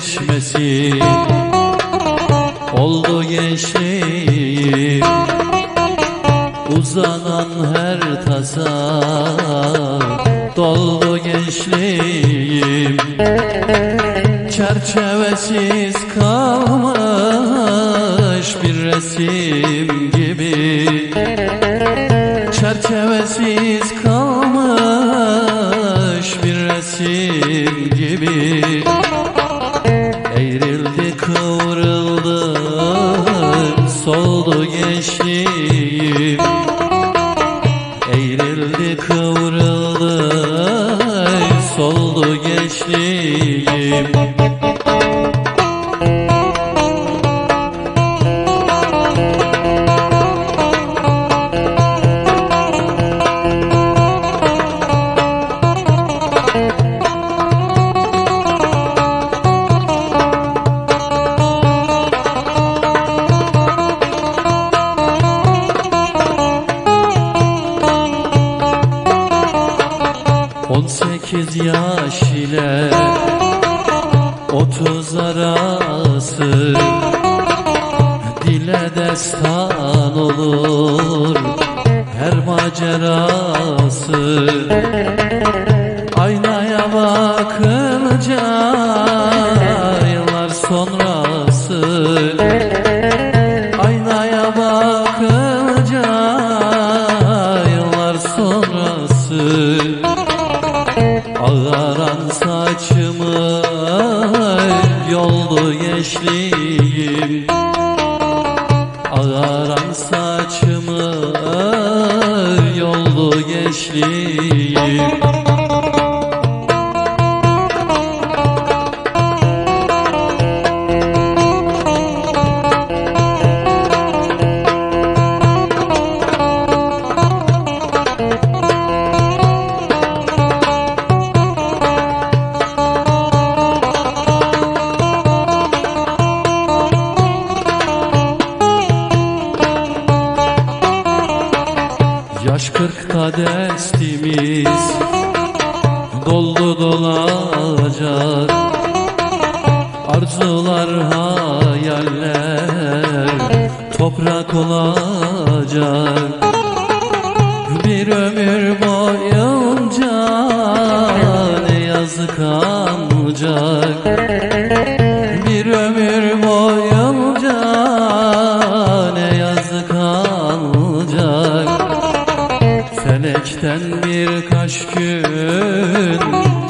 çeşmesi oldu gençliğim. Uzanan her tasa. Doldu gençliğim. Çerçevesiz kalmış bir resim gibi. Çerçevesiz kalmış bir resim gibi kıvrıldı soldu gençliğim yaş ile otuz arası Dile destan olur her macerası. Aynaya bakınca yoldu gençliğim Ağaran saçımı yoldu gençliğim destimiz doldu dolacak. Arzular hayaller toprak olacak gün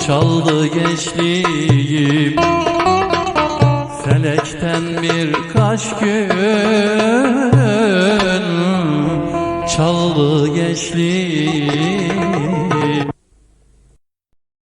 çaldı gençliğim. Felekten birkaç gün çaldı gençliğim